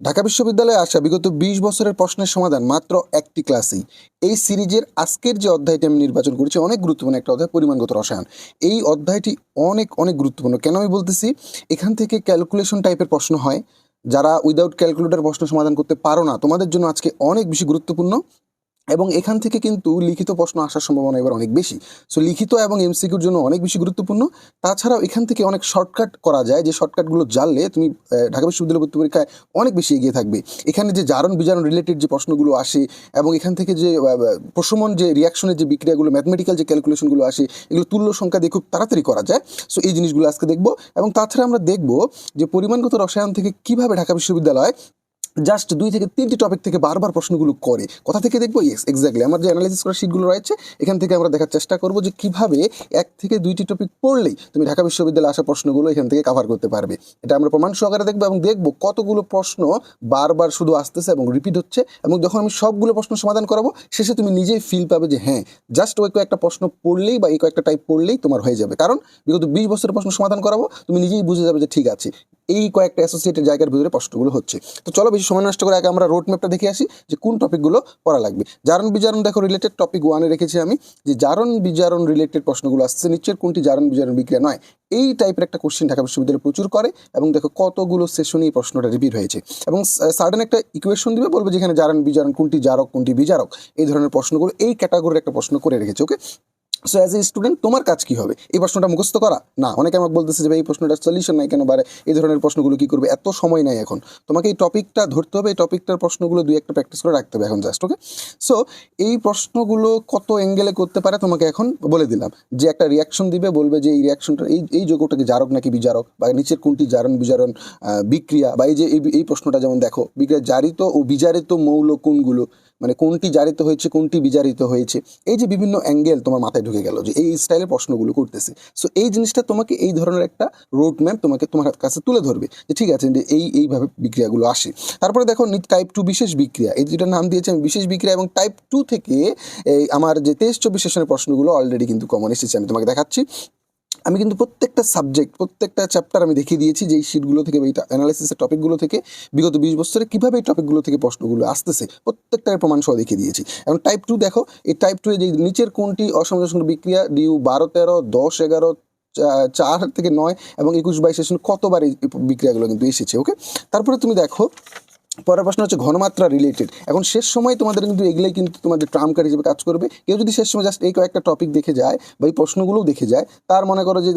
ঢাকা বিশ্ববিদ্যালয়ে আসা বিগত বিশ বছরের প্রশ্নের সমাধান মাত্র একটি ক্লাসেই। এই সিরিজের আজকের যে অধ্যায়টি আমি নির্বাচন করেছি, অনেক গুরুত্বপূর্ণ একটা অধ্যায়, পরিমাণগত রসায়ন। এই অধ্যায়টি অনেক অনেক গুরুত্বপূর্ণ। কেন আমি বলতেছি? এখান থেকে ক্যালকুলেশন টাইপের প্রশ্ন হয়। যারা উইদাউট ক্যালকুলেটর প্রশ্ন সমাধান করতে পারো না, তোমাদের জন্য আজকে অনেক বেশি গুরুত্বপূর্ণ। এবং এখান থেকে কিন্তু লিখিত প্রশ্ন আসার সম্ভাবনা এবার অনেক বেশি। সো লিখিত এবং এমসিকিউর জন্য অনেক বেশি গুরুত্বপূর্ণ। তাছাড়াও এখান থেকে অনেক শর্টকাট করা যায়। যে শর্টকাটগুলো জানলে তুমি ঢাকা বিশ্ববিদ্যালয় ভর্তি পরীক্ষায় অনেক বেশি এগিয়ে থাকবে। এখানে যে জারণ বিজারণ রিলেটেড যে প্রশ্নগুলো আসে এবং এখান থেকে যে প্রশমন যে রিয়াকশনের যে বিক্রিয়াগুলো ম্যাথমেটিক্যাল যে ক্যালকুলেশনগুলো আসে, এগুলো তুল্য সংখ্যা দিয়ে খুব তাড়াতাড়ি করা যায়। সো এই জিনিসগুলো আজকে দেখব। এবং তাছাড়া আমরা দেখব যে পরিমাণগত রসায়ন থেকে কীভাবে ঢাকা বিশ্ববিদ্যালয় জাস্ট দুই থেকে তিনটি টপিক থেকে বারবার প্রশ্নগুলো করে। কোথা থেকে দেখব? ইয়েস এক্স্যাক্টলি আমার যে অ্যানালাইসিস করা শিটগুলো রয়েছে, এখান থেকে আমরা দেখার চেষ্টা করব যে কীভাবে এক থেকে দুইটি টপিক পড়লেই তুমি ঢাকা বিশ্ববিদ্যালয়ে আসা প্রশ্নগুলো এখান থেকে কভার করতে পারবে। এটা আমরা প্রমাণ সহকারে দেখব এবং দেখব কতগুলো প্রশ্ন বারবার শুধু আসতেছে এবং রিপিট হচ্ছে এবং যখন আমি সবগুলো প্রশ্ন সমাধান করাবো, শেষে তুমি নিজেই ফিল পাবে যে হ্যাঁ জাস্ট ওই কয়েকটা প্রশ্ন পড়লেই বা এই কয়েকটা টাইপ পড়লেই তোমার হয়ে যাবে। কারণ বিগত বিশ বছরের প্রশ্ন সমাধান করাবো, তুমি নিজেই বুঝে যাবে যে ঠিক আছে। এই কয়েকটা অ্যাসোসিয়েটেড জায়গার ভিতরে প্রশ্নগুলো হচ্ছে। তো চলো বেশি সময় নষ্ট করে আগে আমরা রোড ম্যাপটা দেখে আসি যে কোন টপিকগুলো পড়া লাগবে। জারণ বিজারণ দেখো রিলেটেড টপিক ওয়ানে রেখেছি আমি, যে জারণ বিজারণ রিলেটেড প্রশ্নগুলো আসছে নিচের কোনটি জারণ বিজারণ বিক্রিয়া নয়? এই টাইপের একটা কোশ্চেন ঢাকা বিশ্ববিদ্যালয় প্রচুর করে এবং দেখো কতগুলো সেশনে এই প্রশ্নটা রিপিট হয়েছে। এবং সার্ডেন একটা ইকুয়েশন দিবে, বলবে যেখানে জারণ বিজারণ কোনটি জারক, কোনটি বিজারক, এই ধরনের প্রশ্নগুলো এই ক্যাটাগরির একটা প্রশ্ন করে রেখেছে okay so as a student তোমার কাজ কি হবে? এই প্রশ্নটা মুখস্থ করা? না, অনেকে আমাকে বলতেছে যে এই প্রশ্নটার সলিউশন নাই কেন? বারে এই ধরনের প্রশ্নগুলো কি করবে? এত সময় নাই এখন। তোমাকে এই টপিকটা ধরতে হবে, এই টপিকটার প্রশ্নগুলো দুই একটা প্র্যাকটিস করে রাখতে হবে এখন জাস্ট ওকে সো এই প্রশ্নগুলো কত অ্যাঙ্গেলে করতে পারে তোমাকে এখন বলে দিলাম। যে একটা রিয়াকশন দিবে, বলবে যে, এই রিয়াকশনটা এই এই যৌগটা কি জারক নাকি বিজারক? বা, নিচের কোনটি জারণ, বিজারণ বিক্রিয়া? বা, এই যে এই প্রশ্নটা যেমন দেখো, বিক্রিয়া জারিত ও বিজারিত মৌল কোনগুলো? মানে কোনটি জারিত হয়েছে, কোনটি বিজারিত হয়েছে, এই যে বিভিন্ন অ্যাঙ্গেল তোমার মাথায় ঢুকে গেল যে এই স্টাইলের প্রশ্নগুলো করতেছে। সো এই জিনিসটা তোমাকে এই ধরনের একটা রোড ম্যাপ তোমাকে তোমার হাত কাছে তুলে ধরবে যে ঠিক আছে যে এই, এইভাবে বিক্রিয়াগুলো আসে। তারপরে দেখো টাইপ টু বিশেষ বিক্রিয়া, এই দুটার নাম দিয়েছে আমি বিশেষ বিক্রিয়া এবং টাইপ টু থেকে এই আমার যে তেইশ চব্বিশ সেশনের প্রশ্নগুলো অলরেডি কিন্তু কমন এসেছে, আমি তোমাকে দেখাচ্ছি। আমি কিন্তু প্রত্যেকটা সাবজেক্ট প্রত্যেকটা চ্যাপ্টার আমি দেখিয়ে দিয়েছি যে এই শিটগুলো থেকে এই অ্যানালাইসিসের টপিকগুলো থেকে বিগত বিশ বছরে কীভাবে এই টপিকগুলো থেকে প্রশ্নগুলো আসতেছে, প্রত্যেকটার প্রমাণ সহ দেখিয়ে দিয়েছি। এবং টাইপ টু দেখো, এই টাইপ টু যে নিচের কোনটি অসামঞ্জস্য বিক্রিয়া ডিউ বারো, তেরো, দশ, এগারো চার থেকে নয় এবং একুশ বাইশ কতবার এই বিক্রিয়াগুলো কিন্তু এসেছে ওকে তারপরে তুমি দেখো পরের প্রশ্ন হচ্ছে ঘনমাত্রা রিলেটেড এখন শেষ সময় তোমাদের কিন্তু এগুলোই কিন্তু তোমাদের ট্রাম কার্ড হিসেবে কাজ করবে। কেউ যদি শেষ সময় জাস্ট এই কয়েকটা টপিক দেখে যায় বা এই প্রশ্নগুলোও দেখে যায়, তার মনে করো যে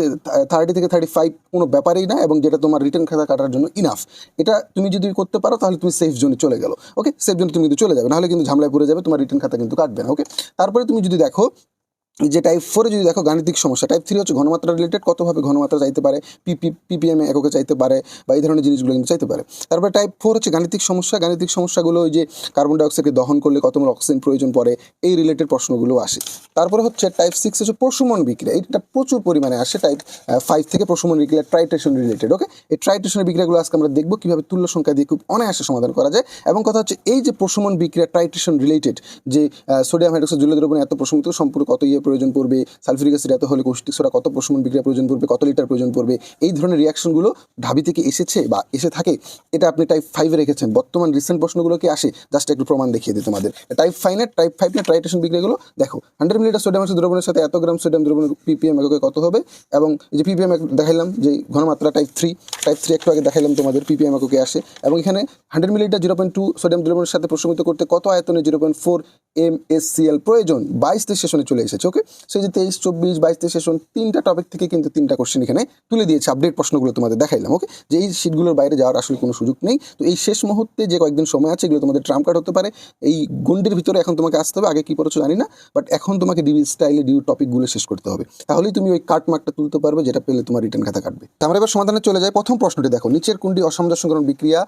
থার্টি থেকে থার্টি ফাইভ কোনো ব্যাপারেই না এবং যেটা তোমার রিটার্ন খাতা কাটার জন্য ইনাফ এটা তুমি যদি করতে পারো তাহলে তুমি সেফ জোনে চলে গেলো ওকে সেফ জোনে তুমি কিন্তু চলে যাবে, নাহলে কিন্তু ঝামেলায় পড়ে যাবে, তোমার রিটার্ন খাতা কিন্তু কাটবে না ওকে তারপরে তুমি যদি দেখো যে টাইপ ফোরে যদি দেখো গাণিতিক সমস্যা টাইপ থ্রি হচ্ছে ঘনমাত্রা রিলেটেড কতভাবে ঘনমাত্রা চাইতে পারে পিপি পিপিএম এককে চাইতে পারে বা এই ধরনের জিনিসগুলো কিন্তু চাইতে পারে। তারপরে টাইপ ফোর হচ্ছে গাণিতিক সমস্যা, গাণিতিক সমস্যাগুলো ওই যে কার্বন ডাইঅক্সাইডকে দহন করলে কত মোল অক্সিজেন প্রয়োজন পড়ে, এই রিলেটেড প্রশ্নগুলো আসে। তারপরে হচ্ছে টাইপ সিক্স হচ্ছে প্রশমন বিক্রিয়া এটা প্রচুর পরিমাণে আসে টাইপ ফাইভ থেকে প্রশমন বিক্রিয়া ট্রাইটেশন রিলেটেড ওকে এই ট্রাইটেশনের বিক্রিয়াগুলো আজকে আমরা দেখব, কীভাবে তুল্য সংখ্যা দিয়ে খুব অনায়াসে সমাধান করা যায়। এবং কথা হচ্ছে এই যে প্রশমন বিক্রিয়া ট্রাইটেশন রিলেটেড যে সোডিয়াম হাইড্রোক্সাইড জলীয় দ্রবণে এত প্রশমিত, সম্পূর্ণ কত ইয়ে প্রয়োজন পড়বে, সালফিউরিক অ্যাসিড এত হলে কৌষ্টিক সোডা কত প্রশমন বিক্রিয়া প্রয়োজন পড়বে, কত লিটার প্রয়োজন পড়বে, এই ধরনের রিয়াকশনগুলো ঢাবি থেকে এসেছে বা এসে থাকে, এটা আপনি টাইপ ফাইভে রেখেছেন। বর্তমান রিসেন্ট প্রশ্নগুলো কি আসে? জাস্ট একটু প্রমাণ দেখিয়ে দিই তোমাদের। টাইপ ফাইনের টাইপ ফাইভ না ট্রাইটেশন বিক্রিয়াগুলো, দেখো হান্ড্রেড মিলিটার সোডিয়াম দ্রবণের সাথে এত গ্রাম সোডিয়াম দ্রবণের পিপিএম এককে কত হবে? এবং যে পিপিএম দেখাইলাম, যে ঘনমাত্রা টাইপ থ্রি টাইপ থ্রি একটু আগে দেখাইলাম তোমাদের পিপিএম এককে আসে? এবং এখানে hundred millilitre zero point two sodium দ্রবণের সাথে প্রশমিত করতে কত আয়তনে zero point four M S CL প্রয়োজন? বাইশ সেশনে চলে এসেছে ওকে সেই যে তেইশ, চব্বিশ, বাইশ, তেইশ সেশন তিনটা টপিক থেকে কিন্তু তিনটা কোশ্চেন এখানে তুলে দিয়েছে আপডেট প্রশ্নগুলো তোমাদের দেখাইলাম ওকে যে এই সিটগুলোর বাইরে যাওয়ার আসলে কোনো সুযোগ নেই। তো এই শেষ মুহূর্তে যে কয়েকদিন সময় আছে, এগুলো তোমাদের ট্রাম কার্ড হতে পারে। এই গন্ডির ভিতরে এখন তোমাকে আসতে হবে, আগে কি পড়েছো জানি না বাট এখন তোমাকে ডিউ স্টাইলে ডিউ টপিকগুলো শেষ করতে হবে। তাহলেই তুমি ওই কাট মার্কটা তুলতে পারবে, যেটা পেলে তোমার রিটার্ন খাতা কাটবে। আমরা এবার সমাধানে চলে যাই। প্রথম প্রশ্নটি দেখো, নিচের কোনটি অসামঞ্জস্যকরণ বিক্রিয়া?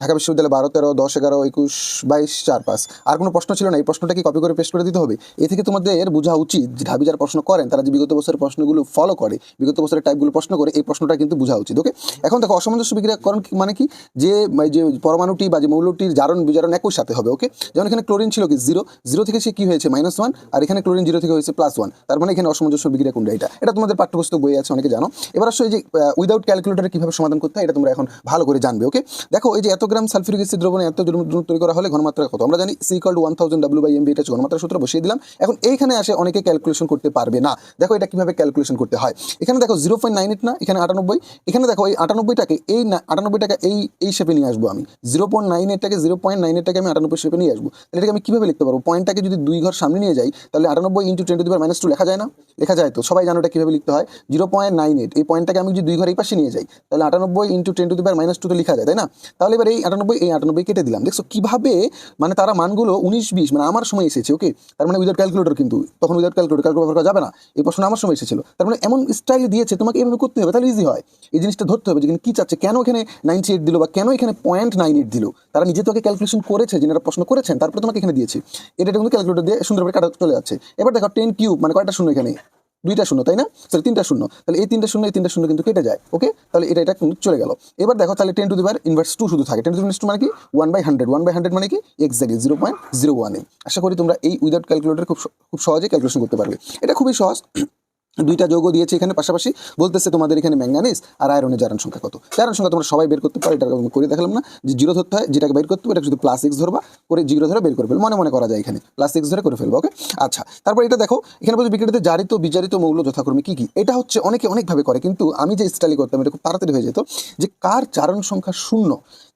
ঢাকা বিশ্ববিদ্যালয় বারো, তেরো, দশ, এগারো, একুশ, বাইশ, চার, পাঁচ। আর কোনো প্রশ্ন ছিল না, এই প্রশ্নটা কি কপি করে পেস্ট করে দিতে হবে। এ থেকে তোমাদের বোঝা উচিত ঢাবি যারা প্রশ্ন করেন, তারা যে বিগত বছরের প্রশ্নগুলো ফলো করে, বিগত বছরের টাইপগুলো প্রশ্ন করে, এই প্রশ্নটা কিন্তু বোঝা উচিত ওকে এখন দেখো অসামঞ্জস্য বিক্রিয়াকরণ মানে কি? যে মানে যে পরমাণুটি বা যে মৌলটির জারণ বিজারণ একই সাথে হবে ওকে যেমন এখানে ক্লোরিন ছিল কি জিরো জিরো থেকে সে কি হয়েছে? মাইনাস ওয়ান আর এখানে ক্লোরিন জিরো থেকে হয়েছে প্লাস ওয়ান তার মানে এখানে অসামঞ্জস্য বিক্রিয়া কোনটা এটা? এটা তোমাদের পাঠ্যপুস্তক বই আছে, অনেকে জানো। এবার আসলে যে উইদাউট ক্যালকুলেটারে কীভাবে সমাধান করতে হয়, এটা তোমরা এখন ভালো করে জানবে ওকে দেখো এই যে এত গ্রাম সালফিউরিক অ্যাসিড দ্রবণে এত দ্রবণ তৈরি করা হলে ঘনমাত্রা কত? আমরা জানি C equal to one thousand W by MB এটা ঘনমাত্রা সূত্র, বসিয়ে দিলাম। এখন এইখানে আসে অনেকে ক্যালকুলেশন করতে পারবে না। দেখো এটা কীভাবে ক্যালকুলেশন করতে হয়। এখানে দেখো জিরো পয়েন্ট না, এখানে আটানব্বই। এখানে দেখো এই আটানব্বইটাকে এই না- আটানব্বই টাকা এই এই শেপে নিয়ে আসব আমি। জিরো পয়েন্ট নাইন এইটটাকে জিরো পয়েন্ট নাইন এইটটাকে আমি আটানব্বই শেপে নিয়ে আসব। তাহলে এটাকে আমি কীভাবে লিখতে পারব? পয়েন্টটাকে যদি দুই ঘর সামনে নিয়ে যাই, তাহলে আটানব্বই into ten to the power minus two লেখা যায় না? লেখা যায় তো? সবাই জানো এটা কীভাবে লিখতে হয়? জিরো পয়েন্ট নাইন এইট এই পয়েন্টটাকে আমি যদি দুই ঘর এই পাশে নিয়ে যাই, তাহলে আটানব্বই into ten to the power minus তো লেখা যায়, তাই না? তাহলে এবার এই আটানব্বই এই আটানব্বই কেটে দিলাম। দেখছ কীভাবে? মানে তারা মানগুলো উনিশ বিশ মানে আমার সময় এসেছে ওকে তার মানে উইদাউট ক্যালকুলেটর কিন্তু, তখন উইদাউট ক্যালকুলেটর ক্যালকুলেটর করা যাবে না। এই প্রশ্ন আমার সময় এসেছিল। তার মানে এমন স্টাইল দিয়েছে, তোমাকে এভাবে করতে হবে, তাহলে ইজি হয়। এই জিনিসটা ধরতে হবে যে কি কী চাচ্ছে, কেন এখানে নাইনটি এইট দিল বা কেন এখানে পয়েন্ট নাইন এইট দিল? তারা নিজে তোকে ক্যালকুলেশন করেছে যিনারা প্রশ্ন করেছেন, তারপরে তোমাকে এখানে দিয়েছে। এটা কিন্তু ক্যালকুলেটর দিয়ে সুন্দরভাবে কাটা চলে যাচ্ছে। এবার দেখো টেন কিউব মানে কয়টা শূন্য এখানে? দুইটা শূন্য, তাই না? তাহলে তিনটা শূন্য। তাহলে এই তিনটা শূন্য, এই তিনটা শূন্য কিন্তু কেটে যায় ওকে তাহলে এটা এটা কিন্তু চলে গেল। এবার দেখো, তাহলে ten to the power inverse two শুধু থাকে। টেন টু টু মানে কি? One by hundred one by hundred মানে কি? এক্স্যাক্টলি জিরো পয়েন্ট জিরো ওয়ানে আশা করি তোমরা এই উইদাউট ক্যালকুলেটর খুব খুব সহজে ক্যালকুলেশন করতে পারবে। এটা খুবই সহজ। দুইটা যৌগ দিয়েছে এখানে পাশাপাশি। বলতেছে তোমাদের এখানে ম্যাঙ্গানিজ আর আয়রনের জারণ সংখ্যা কত? জারণ সংখ্যা তোমরা সবাই বের করতে পারো এটা করে দেখালাম না। যে জিরো ধরতে হয়, যেটাকে বের করতে এটা শুধু প্লাস ধরবা, করে জিরো ধরে বের করে ফেলব। মনে মনে করা যায় এখানে। প্লাস ধরে করে ফেলব ওকে আচ্ছা তারপর এটা দেখো, এখানে বলছে বিক্রিতে জারিত, বিজারিত মৌল যথাক্রমে কি কি? এটা হচ্ছে অনেকে অনেকভাবে করে, কিন্তু আমি যে স্টাইলে করতাম, এটা খুব তাড়াতাড়ি হয়ে যেত, যে কার জারণ সংখ্যা শূন্য?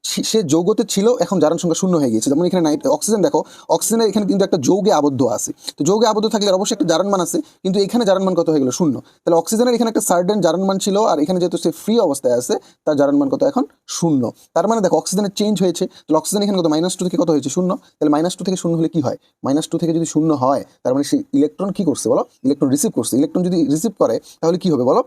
সে- যৌগতে ছিল, এখন জারণ সংখ্যা শূন্য হয়ে গিয়েছে। যেমন এখানে নাইট অক্সিজেন দেখো অক্সিজেনের এখানে কিন্তু একটা যৌগে আবদ্ধ আছে। তো যৌগে আবদ্ধ থাকলে অবশ্যই একটা জারণ মান আছে, কিন্তু এখানে জারণ মান কত হয়ে গেল? শূন্য। তাহলে অক্সিজেনের এখানে একটা সার্ডেন জারণ মান ছিল, আর এখানে যেহেতু সে ফ্রি অবস্থায় আছে, তার জারণ মান কত এখন? শূন্য। তার মানে দেখো, অক্সিজেনের চেঞ্জ হয়েছে, তাহলে অক্সিজেন এখানে কত? মাইনাস টু থেকে কত হয়েছে? শূন্য। তাহলে মাইনাস টু থেকে শূন্য হলে কি হয়? মাইনাস টু থেকে যদি শূন্য হয়, তার মানে সে ইলেকট্রন কি করছে বলো? ইলেকট্রন রিসিভ করছে। ইলেকট্রন যদি রিসিভ করে, তাহলে কি হবে বলো?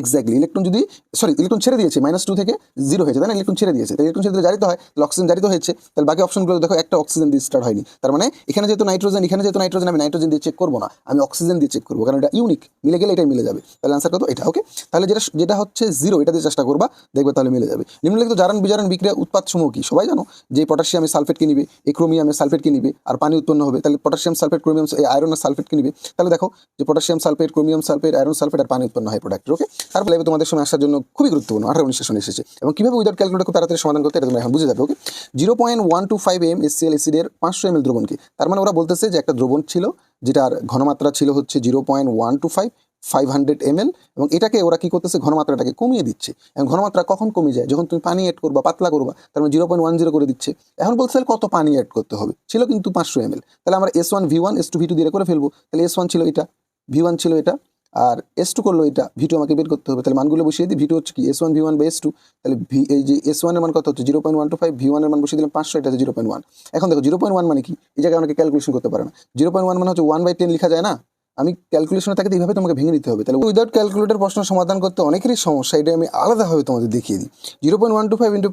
এক্স্যাক্টলি ইলেকট্রন যদি সরি ইলেকট্রন ছেড়ে দিয়েছে মাইনাস টু থেকে জিরো হয়েছে, তাই না? ইলেকট্রন ছেড়ে দিয়েছে। তাই ইলেকট্রন ছেড়ে জারিত হয়, তাহলে অক্সিজেন জারিত হয়েছে। তাহলে বাকি অপশনগুলো দেখো, একটা অক্সিজেন দিয়ে স্টার্ট হয়নি। তার মানে এখানে যেহেতু নাইট্রোজেন এখানে যেহেতু নাইট্রোজেন আমি নাইট্রোজেন দিয়ে চেক করব না। আমি অক্সিজেন দিয়ে চেক করব, কারণ এটা ইউনিক মিলে গেলে এটাই মিলে যাবে। তাহলে আনসার কত? এটা ওকে তাহলে যেটা যেটা হচ্ছে জিরো এটা দিয়ে চেষ্টা করবা, দেখবে তাহলে মিলে যাবে। নিম্নলিখিত জারণ বিজারণ বিক্রিয়া উৎপাদ সমূহ কি? সবাই জানো যে পটাশিয়ামে সালফেটকে নিবে, এই ক্রোমিয়ামে সালফেটকে নিবে, আর পানি উৎপন্ন হবে, তাহলে পটাশিয়াম সালফেট ক্রোমিয়াম এই আয়রনের সালফেটকে নিবে? তাহলে দেখো যে potassium sulphate chromium sulphate iron sulphate আর পানি উৎপন্ন হয় প্রোডাক্টের ওকে তারপরে এবার তোমাদের সময় আসার জন্য খুবই গুরুত্বপূর্ণ। আঠারো উনিশ সেশন এসেছে। এবং কীভাবে উইদাউট ক্যালকুলেটর খুব তাড়াতাড়ি সমাধান করতে এটা তোমরা এখন বুঝে যাবে okay zero point one two five M SCL এসিডের পাঁচশো এম এল দ্রবণকে তার মানে ওরা বলতেছে যে একটা দ্রবণ ছিল, যেটার ঘনমাত্রা ছিল হচ্ছে zero point one two five five hundred M এবং এটাকে ওরা কি করতেছে? ঘনমাত্রাটাকে কমিয়ে দিচ্ছে। এবং ঘনমাত্রা কখন কমে যায়? যখন তুমি পানি অ্যাড করবা, পাতলা করবা, তার মানে জিরো পয়েন্ট ওয়ান জিরো করে দিচ্ছে। এখন বলছে কত পানি অ্যাড করতে হবে? ছিল কিন্তু পাঁচশো এম তাহলে আমরা S one V one S two V two দিয়ে করে ফেলব। তাহলে এস ওয়ান ছিল এটা ভি ওয়ান ছিল এটা আর এস টু করল এটা ভি টু আমাকে বের করতে হবে। তাহলে মানগুলো বসিয়ে দিই। ভি টু হচ্ছে কি? এস ওয়ান ভি ওয়ান বা এস টু তাহলে ভি এই যে এস ওয়ানের মান কত হচ্ছে? Zero point one two five V ওয়ানের মান বসিয়ে দিলাম পাঁচশো, এটা হচ্ছে জিরো পয়েন্ট ওয়ান এখন দেখো জিরো পয়েন্ট ওয়ান মানে কি? এই জায়গায় অনেকে ক্যালকুলেশন করতে পারে না। জিরো পয়েন্ট ওয়ান মানে হচ্ছে ওয়ান বাই টেন লেখা যায় না? আমি ক্যালকুলেশনে থাকে এইভাবে তোমাকে ভেঙে নিতে হবে। তাহলে উইদাউট ক্যালকুলেটর প্রশ্ন সমাধান করতে অনেকেরই সমস্যা, এটা আমি আলাদাভাবে তোমাদের দেখিয়ে দিই। Zero point one two five into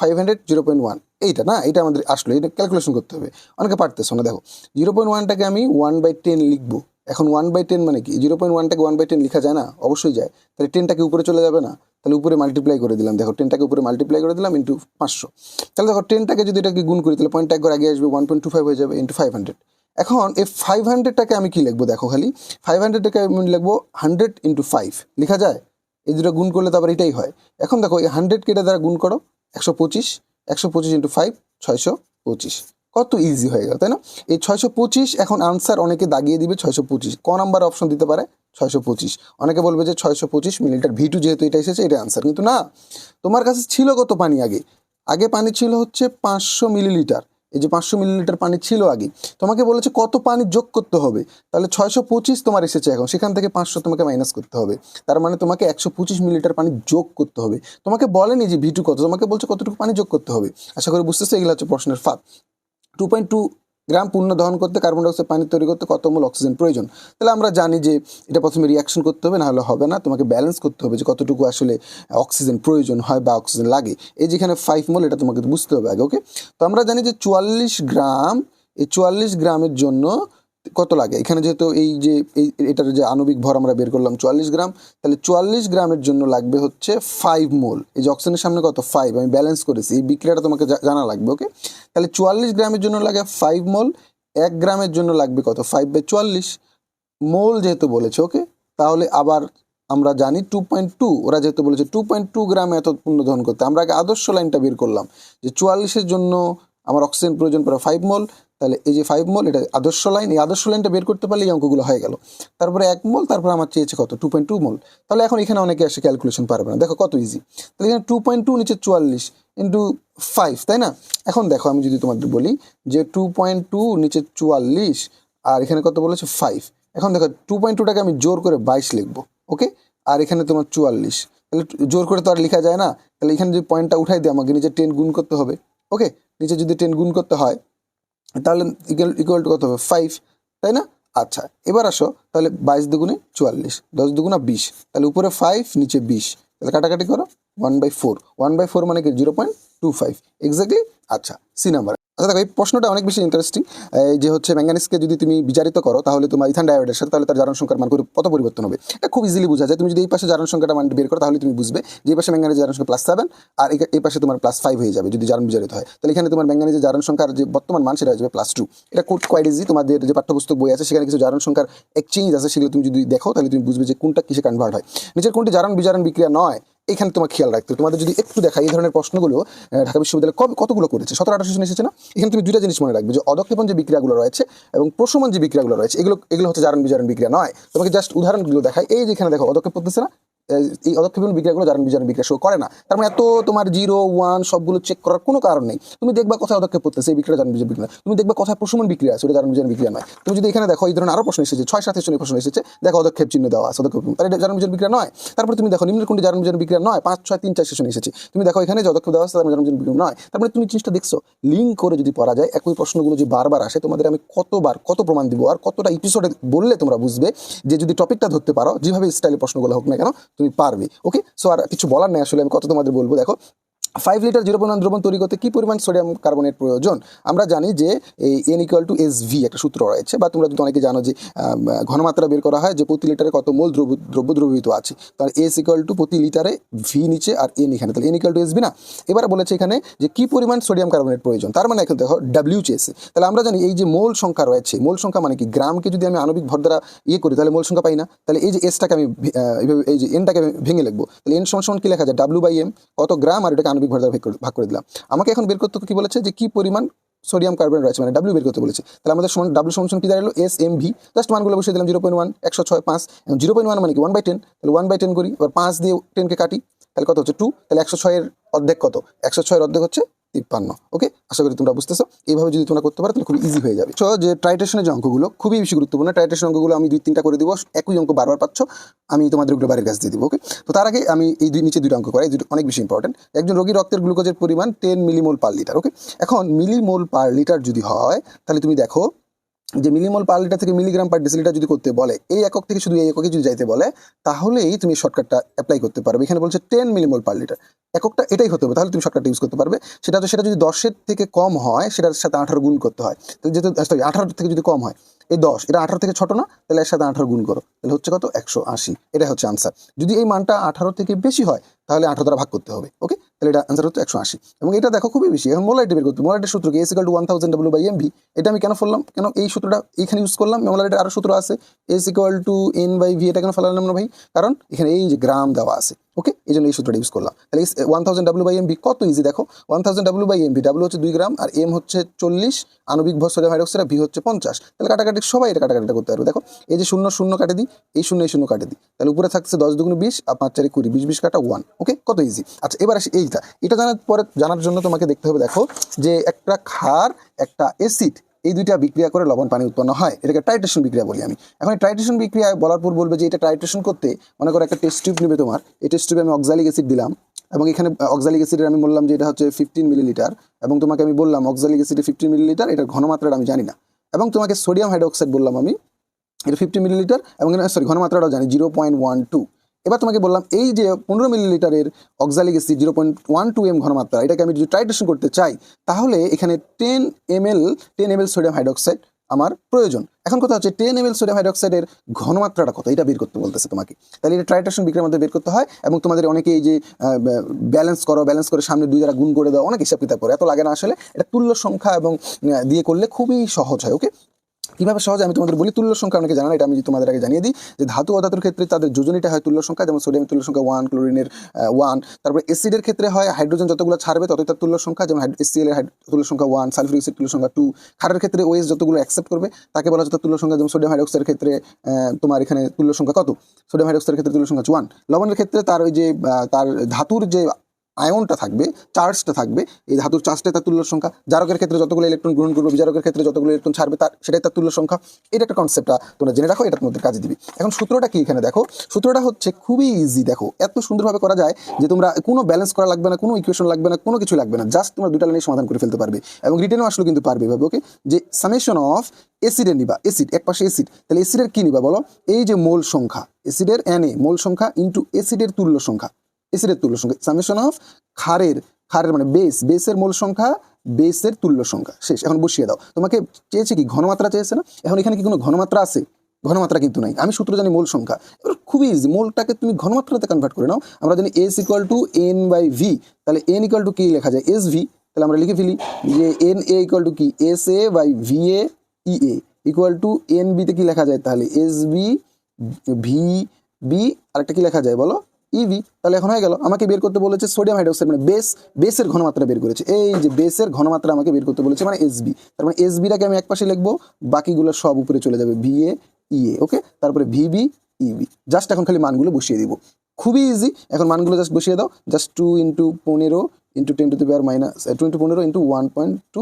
five hundred zero point one এইটা না? এটা আমাদের আসলো, এটা ক্যালকুলেশন করতে হবে। অনেকে পারতেছো না, দেখো। জিরো পয়েন্ট ওয়ানটাকে আমি ওয়ান বাই টেন লিখব। এখন ওয়ান বাই টেন মানে কি? জিরো পয়েন্ট ওয়ানটাকে ওয়ান বাই টেন লেখা যায় না? অবশ্যই যায়। তাহলে টেনটাকে উপরে চলে যাবে না? তাহলে উপরে মাল্টিপ্লাই করে দিলাম। দেখো টেনটাকে উপরে মাল্টিপ্লাই করে দিলাম ইন্টু পাঁচশো। তাহলে দেখো টেনটাকে যদি এটাকে গুণ করি, তাহলে পয়েন্ট এক করে আগে আসবে ওয়ান পয়েন্ট টু ফাইভ হয়ে যাবে ইন্টু ফাইভ হান্ড্রেড এখন এই ফাইভ হান্ড্রেডটাকে আমি কি লিখব? দেখো খালি ফাইভ হান্ড্রেডটাকে আমি লিখব হান্ড্রেড ইন্টু ফাইভ লেখা যায়? এই দুটো গুণ করলে তো আবার এটাই হয়। এখন দেখো, এই হান্ড্রেডকে এটা দ্বারা গুণ করো, একশো পঁচিশ একশো পঁচিশ ইন্টু ফাইভ ছয়শো পঁচিশ। কত ইজি হয়ে গেল, তাই না? এই ছয়শো পঁচিশ, এখন আনসার অনেকে দাগিয়ে দিবে ছয়শো পঁচিশ। ক নাম্বার অপশন দিতে পারে? ছয়শো পঁচিশ। অনেকে বলবে যে ছয়শো পঁচিশ মিলিলিটার ভি টু যেহেতু এটা এসেছে, এটা আনসার কিন্তু না, তোমার কাছে ছিল কত পানি আগে? আগে পানি ছিল হচ্ছে পাঁচশো মিলিলিটার। এই যে পাঁচশো মিলিলিটার পানি ছিল আগে। তোমাকে বলেছে কত পানি যোগ করতে হবে? তাহলে ছয়শো পঁচিশ তোমার এসেছে এখন। সেখান থেকে পাঁচশো তোমাকে মাইনাস করতে হবে। তার মানে তোমাকে একশো পঁচিশ মিলিলিটার পানি যোগ করতে হবে। তোমাকে বলেনি যে ভিটু কত, তোমাকে বলছে কতটুকু পানি যোগ করতে হবে। আশা করি বুঝতেছো, এগুলো হচ্ছে প্রশ্নের ফাঁদ। টু পয়েন্ট টু গ্রাম পূর্ণ দহন করতে কার্বন ডাইঅক্সাইড পানি তৈরি করতে কত মূল অক্সিজেন প্রয়োজন? তাহলে আমরা জানি যে এটা প্রথমে রিয়াকশন করতে হবে, নাহলে হবে না। তোমাকে ব্যালেন্স করতে হবে যে কতটুকু আসলে অক্সিজেন প্রয়োজন হয় বা অক্সিজেন লাগে। এই যেখানে ফাইভ মোল, এটা তোমাকে বুঝতে হবে আগে ওকে তো আমরা জানি যে চুয়াল্লিশ গ্রাম এই চুয়াল্লিশ গ্রামের জন্য কত লাগে? এখানে যেহেতু এই যে, এই, এটার যে আণবিক ভর আমরা বের করলাম চুয়াল্লিশ গ্রাম, তাহলে চুয়াল্লিশ গ্রামের জন্য লাগবে হচ্ছে ফাইভ মোল এই যে অক্সিজেনের সামনে কত? ফাইভ আমি ব্যালেন্স করেছি। এই বিক্রিয়াটা তোমাকে জানা লাগবে ওকে তাহলে চুয়াল্লিশ গ্রামের জন্য লাগে ফাইভ মোল এক গ্রামের জন্য লাগবে কত? ফাইভ বাই চুয়াল্লিশ মোল যেহেতু বলেছে ওকে তাহলে আবার আমরা জানি টু পয়েন্ট টু ওরা যেহেতু বলেছে টু পয়েন্ট টু গ্রাম এত পূর্ণ দহন করতে। আমরা আগে আদর্শ লাইনটা বের করলাম যে চুয়াল্লিশের জন্য আমার অক্সিজেন প্রয়োজন পড়ে ফাইভ মোল তাহলে এই যে ফাইভ মোল এটা আদর্শ লাইন এই আদর্শ লাইনটা বের করতে পারলে এই অঙ্কগুলো হয়ে গেল। তারপরে এক মোল তারপরে আমার চেয়েছে কত? টু পয়েন্ট টু মোল তাহলে এখন এখানে অনেকে এসে ক্যালকুলেশন পারবে না। দেখো কত ইজি তাহলে এখানে টু পয়েন্ট টু নিচে চুয়াল্লিশ ইন্টু ফাইভ তাই না? এখন দেখো, আমি যদি তোমাদের বলি যে টু পয়েন্ট টু নিচে চুয়াল্লিশ, আর এখানে কত বলেছে? ফাইভ এখন দেখো টু পয়েন্ট টুটাকে আমি জোর করে বাইশ লিখব ওকে আর এখানে তোমার চুয়াল্লিশ। তাহলে জোর করে তো আর লেখা যায় না। তাহলে এখানে যদি পয়েন্টটা উঠাই দিই আমাকে নিচে টেন গুণ করতে হবে ওকে নিচে যদি টেন গুণ করতে হয় তাহলে ইকুয়াল টু কত হবে? ফাইভ তাই না? আচ্ছা এবার আসো, তাহলে বাইশ দুগুণে চুয়াল্লিশ, দশ দুগুণা বিশ, তাহলে উপরে ফাইভ নিচে বিশ, তাহলে কাটাকাটি করো one by four one by four মানে কি? Zero point two five exactly আচ্ছা সি নাম্বার আচ্ছা দেখো, এই প্রশ্নটা অনেক বেশি ইন্টারেস্টিং যে হচ্ছে ম্যাঙ্গানিসকে যদি তুমি বিচারিত করো, তাহলে তোমার ইথান ডায়োডের সাথে তাহলে তার জারণ সংখ্যার মান কত পরিবর্তন হবে? এটা খুব ইজিলি বোঝা যায়। তুমি যদি এই পাশে জারণ সংখ্যাটা মান বের করো, তাহলে তুমি বুঝবে যে এই পাশে ম্যাঙ্গানিজ জারণ সংখ্যা প্লাস সেভেন আর এই- পাশে তোমার প্লাস ফাইভ হয়ে যাবে যদি জারণ বিচারিত হয়। তাহলে এখানে তোমার ম্যাঙ্গানিজের জারণ সংখ্যার যে বর্তমান মান, সেটা যাবে প্লাস টু এটা খুব কোয়াইট ইজি তোমাদের যে পাঠ্যপুস্তক বই আছে, সেখানে কিছু জারণ সংখ্যার এক্সচেঞ্জ আছে, সেগুলো তুমি যদি দেখো, তাহলে তুমি বুঝবে যে কোনটা কিসে কনভার্ট হয়। নিচের কোনটি জারণ বিজারণ বিক্রিয়া নয় এখানে তোমার খেয়াল রাখতে। তোমাদের যদি একটু দেখা এই ধরনের প্রশ্নগুলো ঢাকা বিশ্ববিদ্যালয় কবে কতগুলো করেছে? সতেরো, আঠারো এসেছে না এখানে তুমি দুইটা জিনিস মনে রাখবে, যে অদক্ষেপণ যে বিক্রিয়াগুলো রয়েছে এবং প্রশমন যে বিক্রিয়াগুলো রয়েছে, এগুলো এগুলো হচ্ছে জারণ বিজারণ বিক্রিয়া নয়। তোমাকে জাস্ট উদাহরণগুলো দেখায় এই যেখানে দেখো অদক্ষেপ পড়তেছে না এই- অদক্ষেপণ বিক্রিয়াগুলো জারণ বিজারণ বিক্রিয়া শো করে না, তার মানে এত তোমার জিরো, ওয়ান সবগুলো চেক করার কোনো কারণ নেই। তুমি দেখবা কোথায় অদক্ষেপ পড়তেছে এই বিক্রিয়া জারণ বিজারণ বিক্রিয়া। তুমি দেখবা কোথায় প্রশমন বিক্রিয়া আছে ওটা জারণ বিজারণ বিক্রিয়া নয়। তুমি যদি এখানে দেখো, এই ধরনের আরও প্রশ্ন এসেছে, ছয় সাথে শুনে প্রশ্ন এসেছে, দেখো অদক্ষেপ চিহ্ন দেওয়া আছে, অদক্ষেপ তাহলে এটা জারণ বিজারণ বিক্রিয়া নয়, তারপরে তুমি দেখো নিম্ন কোনটি জারণ বিজারণ বিক্রিয়া নয়, পাঁচ, ছয়, তিন, চার সেশন এসেছে। তুমি দেখো এখানে যে অদক্ষেপ দেওয়া আছে জারণ বিজারণ বিক্রিয়া নয়। তারপরে তুমি জিনিসটা দেখছ লিঙ্ক করে যদি পড়া যায়, একই প্রশ্নগুলো যে বারবার আসে, তোমাদের আমি কতবার, কত প্রমাণ দিব, আর কতটা এপিসোডে বললে তোমরা বুঝবে যে যদি টপিকটা ধরতে পারো, যেভাবে স্টাইলে প্রশ্নগুলো হোক না কেন তুমি পারবে ওকে সো আর কিছু বলার নেই আসলে আমি কত তোমাদের বলব দেখো। ফাইভ লিটার জিরো পয়েন্ট দ্রবণ তৈরি করতে কী পরিমাণ সোডিয়াম কার্বনের প্রয়োজন? আমরা জানি যে এই N equal to S V একটা সূত্র রয়েছে, বা তোমরা যদি অনেকে জানো যে ঘনমাত্রা বের করা হয় যে প্রতি লিটারে কত মোল দ্রব্য দ্রব্য দ্রবীভূত আছে। তার এস ইকুয়াল টু প্রতি লিটারে ভি নিচে আর এন এখানে, তাহলে N equal to S V না? এবার বলেছে এখানে যে কী পরিমাণ সোডিয়াম কার্বনের প্রয়োজন? তার মানে এখন দেখো ডাব্লিউ চেয়েছে তাহলে আমরা জানি এই যে মোল সংখ্যা রয়েছে, মোল সংখ্যা মানে কি? গ্রামকে যদি আমি আণবিক ভর দ্বারা ইয়ে করি, তাহলে মোল সংখ্যা পাই না। তাহলে এই যে এসটাকে আমি এই যে এনটাকে আমি ভেঙে লিখব। তাহলে এন সমান সমান কি লেখা যায়? ডাব্লিউ বাই এম কত গ্রাম আর এটাকে আণবিক ভর দ্বারা ভাগ করে- দিলাম। আমাকে এখন বের করতে কি বলেছে? যে কি পরিমাণ সোডিয়াম কার্বন রয়েছে? মানে ডাব্লিউ বের করতে বলেছে। তাহলে আমাদের সমান ডাব্লিউ সমান কি দাঁড়াল? এস এম ভি জাস্ট মানগুলো বসিয়ে দিলাম জিরো পয়েন্ট ওয়ান একশো ছয়, পাঁচ। জিরো পয়েন্ট ওয়ান মানে কি? ওয়ান বাই টেন তাহলে ওয়ান বাই টেন করি। এবার পাঁচ দিয়ে টেনকে কাটি। তাহলে কত হচ্ছে? টু তাহলে একশো ছয়ের অর্ধেক কত? একশো ছয়ের অর্ধেক হচ্ছে তিপ্পান্ন ওকে আশা করি তোমরা বুঝতেছো। এইভাবে যদি তোমরা করতে পারো, তাহলে খুব ইজি হয়ে যাবে। তো যে ট্রাইটেশনের যে অঙ্কগুলো, খুবই বেশি গুরুত্বপূর্ণ। ট্রাইটেশন অঙ্কগুলো আমি দুই, তিনটা করে দিব। একই অঙ্ক বারবার পাচ্ছ, আমি তোমাদের ওগুলো বাড়ির কাছ দিয়ে দিব ওকে তো তার আগে আমি এই দুই, নিচে দুটো অঙ্ক করাই দুটো অনেক বেশি ইম্পর্টেন্ট একজন রোগীর রক্তের গ্লুকোজের পরিমাণ ten millimole per litre okay এখন মিলিমোল পার লিটার যদি হয়, তাহলে তুমি দেখো যে মিলিমল পার লিটার থেকে মিলিগ্রাম পার ডেসিলিটার যদি করতে বলে, এই একক থেকে শুধু এই এককে যদি যাইতে বলে, তাহলেই তুমি শর্টকাটটা অ্যাপ্লাই করতে পারবে। এখানে বলছে টেন মিলিমল পার লিটার এককটা এটাই হতে হবে, তাহলে তুমি শর্টকাট ইউজ করতে পারবে। সেটা তো, সেটা যদি দশের থেকে কম হয়, সেটার সাথে আঠারো গুণ করতে হয়। তো যেহেতু আঠারো থেকে যদি কম হয় এই দশ, এটা আঠারো থেকে ছোট না, তাহলে এর সাথে আঠারো গুণ করো, তাহলে হচ্ছে কত? একশো আশি, এটাই হচ্ছে আনসার যদি এই মানটা আঠারো থেকে বেশি হয়, তাহলে আঠারো দ্বারা ভাগ করতে হবে ওকে তাহলে এটা আনসার হচ্ছে একশো আশি, এবং এটা দেখো খুবই বেশি, এখন মোলাইটি বের করতে মোলাইটের সূত্র কি? S equal to one thousand W by MV এটা আমি কেন ফেললাম? কেন এই সূত্রটা এইখানে ইউজ করলাম? মোলাইটের আরও সূত্র আছে S equal to N by V এটা কেন ফেলালাম না ভাই? কারণ এখানে এই যে গ্রাম দেওয়া আছে ওকে? এই জন্য এই সূত্রটা ইউজ করলাম। তাহলে one thousand W by MV কত ইজি দেখো? One thousand W by MV W হচ্ছে দুই গ্রাম আর এম হচ্ছে চল্লিশ, আণবিক ভর সোডিয়াম ভি হচ্ছে পঞ্চাশ। তাহলে কাটাকাটি সবাই এটা কাটাকাটিটা করতে পারবে। দেখো, এই যে শূন্য শূন্য কাটে দিই, এই শূন্য এই শূন্য কাটে দিই। তাহলে উপরে থাকছে দশ দুগুণ বিশ আর পাঁচ চারি কুড়ি, বিশ বিশ কাটা ওয়ান ওকে? কত ইজি আচ্ছা এবার আসি এইটা। এটা জানার পরে, জানার জন্য তোমাকে দেখতে হবে, দেখো, যে একটা ক্ষার, একটা অ্যাসিড এই দুইটা বিক্রিয়া করে লবণ পানি উৎপন্ন হয়। এটাকে টাইট্রেশন বিক্রিয়া বলি আমি। এখন এই টাইট্রেশন বিক্রিয়া বলার পর বলবে যে এটা টাইট্রেশন করতে মনে করো একটা টেস্ট টিউব নেবে তোমার। এই টেস্ট টিউবে আমি অক্সালিক অ্যাসিড দিলাম এবং এখানে অক্সালিক অ্যাসিডের আমি বললাম যে এটা হচ্ছে ফিফটিন মিলিলিটার এবং তোমাকে আমি বললাম অক্সালিক অ্যাসিডের ফিফটিন মিলিলিটার এটার ঘনমাত্রাটা আমি জানি না। এবং তোমাকে সোডিয়াম হাইড্রোক্সাইড বললাম আমি, এটা ফিফটি মিলিলিটার এবং সরি ঘনমাত্রাটাও জানি জিরো পয়েন্ট ওয়ান টু এবার তোমাকে বললাম, এই যে পনেরো মিলিলিটারের oxalic acid zero point one two M ঘনমাত্রা, এটাকে আমি যদি টাইট্রেশন করতে চাই, তাহলে এখানে ten M L ten M L sodium hydroxide আমার প্রয়োজন। এখন কথা হচ্ছে টেন এম এল সোডিয়াম হাইড্রোক্সাইডের ঘনমাত্রাটা কত? এটা বের করতে বলতেছে তোমাকে। তাহলে এটা ট্রাইট্রেশন বিক্রিয়ার মধ্যে বের করতে হয় এবং তোমাদের অনেকে এই যে ব্যালেন্স করো ব্যালেন্স করে সামনে দুই দ্বারা গুণ করে দাও, অনেক হিসাব কিতাব করে। এত লাগে না আসলে, এটা তুল্য সংখ্যা এবং দিয়ে করলে খুবই সহজ হয় ওকে কীভাবে সহজে আমি তোমাদের বলি তুল্য সংখ্যা, অনেকে জানা এটা আমি তোমাদের আগে জানিয়ে দিই, যে ধাতু অধাতুর ক্ষেত্রে তাদের যোজনীটা হয় তুল্য সংখ্যা, যেমন সোডিয়াম তুল্য সংখ্যা ওয়ান ক্লোরিনের ওয়ান তারপরে অ্যাসিডের ক্ষেত্রে হয় হাইড্রোজেন যতগুলো ছাড়বে ততই তার তুল্য সংখ্যা, যেমন এসিএল এর তুল্য সংখ্যা ওয়ান সালফিউরিক অ্যাসিড তুল্য সংখ্যা টু খারের ক্ষেত্রে ওএস যতগুলো অ্যাকসেপ্ট করবে, তাকে বলা হচ্ছে তুল্য সংখ্যা, যেমন সোডিয়াম হাইড্রোক্সাইডের ক্ষেত্রে তোমার এখানে তুল্য সংখ্যা কত? সোডিয়াম হাইড্রোক্সাইডের ক্ষেত্রে তুল্য সংখ্যা ওয়ান লবণের ক্ষেত্রে তার ওই যে তার ধাতুর যে আয়নটা থাকবে, চার্জটা থাকবে, এই ধাতুর চার্জটা তার তুল্য সংখ্যা, জারকের ক্ষেত্রে যতগুলো ইলেকট্রন গ্রহণ করবে, বিজারকের ক্ষেত্রে যতগুলো ইলেকট্রন ছাড়বে, তার সেটাই তার তুল্য সংখ্যা। এটা একটা কনসেপ্টটা তোমরা জেনে রাখো এটা তোমাদের কাজে দিবি। এখন সূত্রটা কি এখানে দেখো? সূত্রটা হচ্ছে খুবই ইজি দেখো, এত সুন্দরভাবে করা যায় যে তোমরা কোনো ব্যালেন্স করা লাগবে না, কোনো ইকুয়েশন লাগবে না, কোনো কিছু লাগবে না জাস্ট তোমরা দুটা লাইনে সমাধান করে ফেলতে পারবে। এবং রিটেনও আসলে কিন্তু পারবে এভাবে ওকে যে সামেশন অফ এসিডের নিবা এসিড এক পাশে এসিড তাহলে এসিডের কি নিবা বলো? এই যে মোল সংখ্যা এসিডের এন এ মোল সংখ্যা ইন্টু এসিডের তুল্য সংখ্যা। এসিডের তুল্য সংখ্যা। সামেশন অফ খারের খারের মানে বেস বেসের মূল সংখ্যা বেসের তুল্য সংখ্যা। শেষ, এখন বসিয়ে দাও। তোমাকে চেয়েছে কি, ঘনমাত্রা চেয়েছে না? এখন এখানে কি কোনো ঘনমাত্রা আছে? ঘনমাত্রা কিন্তু নাই। আমি সূত্র জানি মোল সংখ্যা। এবার খুবই ইজি মোলটাকে তুমি ঘনমাত্রাতে কনভার্ট করে নাও। আমরা জানি S equal to N by V তাহলে এন ইকুয়াল টু কি লেখা যায়? এস ভি তাহলে আমরা লিখে ফেলি যে এন এ ইকুয়াল টু কি? S A by V A E A equal to N বিতে কি লেখা যায়? তাহলে এস বি ভি বি আরেকটা কি লেখা যায় বলো? ইভি তাহলে এখন হয়ে গেল। আমাকে বের করতে বলেছে সোডিয়াম হাইড্রোক্সাইড মানে বেস বেসের ঘনমাত্রা বের করেছে। এই যে বেসের ঘনমাত্রা আমাকে বের করতে বলেছে মানে এসবি তার মানে এসবিটাকে আমি এক পাশে লিখব, বাকিগুলো সব উপরে চলে যাবে ভিএ ইএ ওকে তারপরে ভিবি ইবি জাস্ট এখন খালি মানগুলো বসিয়ে দিব। খুবই ইজি এখন মানগুলো জাস্ট বসিয়ে দাও। জাস্ট টু ইন্টু পনেরো into ten to the power minus two into পনেরো into one point two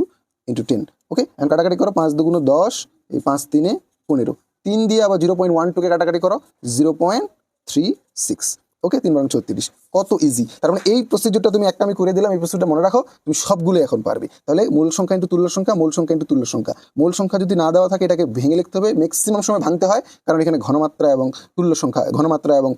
into ten okay এখন কাটাকাটি করো, পাঁচ দুগুণ দশ, এই পাঁচ তিনে পনেরো। তিন দিয়ে আবার জিরো পয়েন্ট ওয়ান টুকে কাটাকাটি করো zero point three six okay তিন বারং ছত্রিশ। কত ইজি তার মানে এই প্রসিডিউরটা তুমি একটা আমি করে দিলাম, এই প্রসিডিউরটা মনে রাখো, তুমি সবগুলো এখন পারবে। তাহলে মূল সংখ্যা ইন্টু তুল্য সংখ্যা, মূল সংখ্যা ইন্টু তুল্য সংখ্যা। মূল সংখ্যা যদি না দেওয়া থাকে, এটাকে ভেঙে লিখতে হবে। ম্যাক্সিমাম সময় ভাঙতে হয়, কারণ এখানে ঘনমাত্রা এবং তুল্য সংখ্যা, ঘনমাত্রা এবং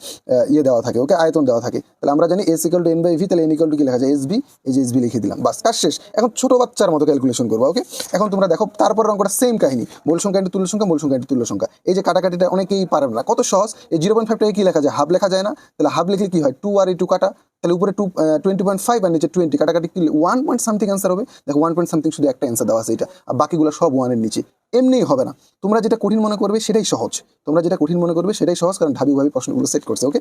ইয়ে দেওয়া থাকে, ওকে? আয়তন দেওয়া থাকে। তাহলে আমরা জানি S equal to N by V তাহলে এন ইকাল টু কি লেখা যায়? এস বি এই যে এস বি লিখে দিলাম। বাস, কাজ শেষ। এখন ছোট বাচ্চার মতো ক্যালকুলেশন করব, ওকে? এখন তোমরা দেখো তারপর অঙ্কটা সেম কাহিনী। মূল সংখ্যা ইন্টু তুল্য সংখ্যা, মূল সংখ্যা ইন্টু তুল্য সংখ্যা। এই যে কাটাকাটিটা অনেকেই পারে না। কত সহজ? এই জিরো পয়েন্ট ফাইভটাকে কি লেখা যায়? হাফ লেখা যায় না। তাহলে হাফ লিখলে কি হয়? টু আর এই টু কাটা, তাহলে উপরে টু টোয়েন্টি পয়েন্ট ফাইভ আর নিচে টোয়েন্টি কাটাকাটি কি? ওয়ান পয়েন্ট সামথিং অ্যান্সার হবে। দেখো ওয়ান পয়েন্ট সামথিং শুধু একটা অ্যান্সার দেওয়া আছে এটা। আর বাকিগুলো সব ওয়ানের নিচে। এমনিই হবে না। তোমরা যেটা কঠিন মনে করবে সেটাই সহজ। তোমরা যেটা কঠিন মনে করবে সেটাই সহজ, কারণ ঢাবিভাবে প্রশ্নগুলো সেট করছে ওকে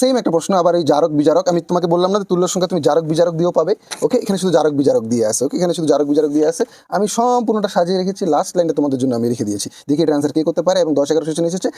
সেম একটা প্রশ্ন, আবার এই জারক বিজারক, আমি তোমাকে বললাম না তুল্য সংখ্যা তুমি জারক বিজারক দিয়েও পাবে। ওকে এখানে শুধু জারক বিজারক দিয়ে আছে ওকে এখানে শুধু জারক বিজারক দিয়ে আছে। আমি সম্পূর্ণটা সাজিয়ে রেখেছি লাস্ট লাইনটা তোমাদের জন্য আমি রেখে দিয়েছি। দেখি এটা অ্যান্সার কে করতে পারে, এবং দশ এগারো সেশন এসেছে।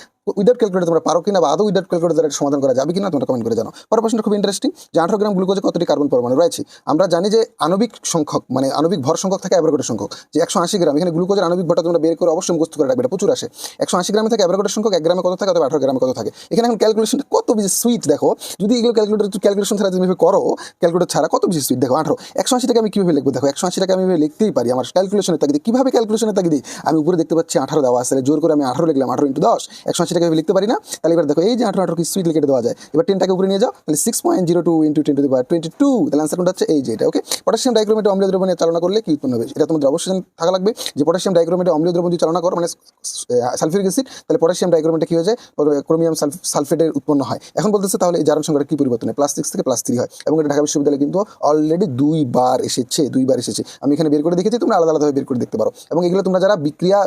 উইদাউট ক্যালকুলেটর তোমরা পারো কিনা, বা আদৌ উইদাউট ক্যালকুলেটর দ্বারা সমাধান করা যাবে কিনা, তোমরা কমেন্ট করে জানো পরের প্রশ্নটা খুব ইন্টারেস্টিং যে আঠারো গ্রাম গ্লুকোজে কতটি কার্বন পরমাণু রয়েছে? আমরা জানি যে আণবিক সংখ্যক মানে আণবিক ভর সংখ্যক থাকে অ্যাভ্রোগেটের সংখ্যক, যে একশো আশি গ্রাম, এখানে গ্লুকোজের আণবিক ভরটা তোমরা বের করে অবশ্যই মুখস্থ করে রাখবে, এটা প্রচুর আসে। একশো আশি গ্রামে থাকে অ্যাভ্রোগেটের সংখ্যক, এক গ্রামে কত থাকে, অথবা আঠারো গ্রামে কত থাকে। এখানে এখন ক্যালকুলেশন কত বেশি সুইট দেখো, যদি এগুলো ক্যালকুলেটর ক্যালকুলেশন ছাড়া তুমি করো ক্যালকুলেটর ছাড়া কত বেশি সুইট দেখো, আঠারো। একশো আশি টাকা আমি কীভাবে লিখব? দেখো, একশো আশি টাকা আমি লিখতেই পারি, আমার ক্যালকুলেশনের তাগিদে। কীভাবে ক্যালকুলেশনের তাগিদে? আমি উপরে দেখতে পাচ্ছি আঠারো দেওয়া আছে জোর করে আমি আঠারো লিখলাম, আঠারো ইন্টু দশ। একশো আশি টাকা লিখতে পারি না, তাহলে এবার দেখো, এই যে আঠারো আঠারো কি সুইট লিখে দেওয়া যায়? এবার টেনটাকে উপরে নিয়ে যাও, তাহলে six point zero two into ten to twenty two তাহলে আনসার কোনটা হচ্ছে এই যে এটা ওকে পটাশিয়াম ডাইক্রোমেটে অম্লীয় চালনা করলে কি উৎপন্ন হবে? এটা তোমাদের অবশ্যই থাকা লাগবে যে পটাশিয়াম ডাইক্রোমেটে অম্লীয় দ্রবণ যদি চালনা করো মানে সালফিউরিক অ্যাসিড তাহলে পটাশিয়াম ডাইক্রোমেটে কি হয়ে যায়? ক্রোমিয়াম সালফেটের উৎপন্ন হয়। এখন বলতেছে তাহলে এই জারণ সংখ্যাটা কি পরিবর্তন হয়? প্লাস সিক্স থেকে প্লাস থ্রি হয়। এবং এটা ঢাকা বিশ্ববিদ্যালয়ে কিন্তু অলরেডি দুইবার এসেছে দুইবার এসেছে। আমি এখানে বের করে দেখেছি, তোমরা আলাদা আলাদাভাবে বের করে দেখতে পারো। এবং এগুলো তোমরা যারা বিক্রিয়া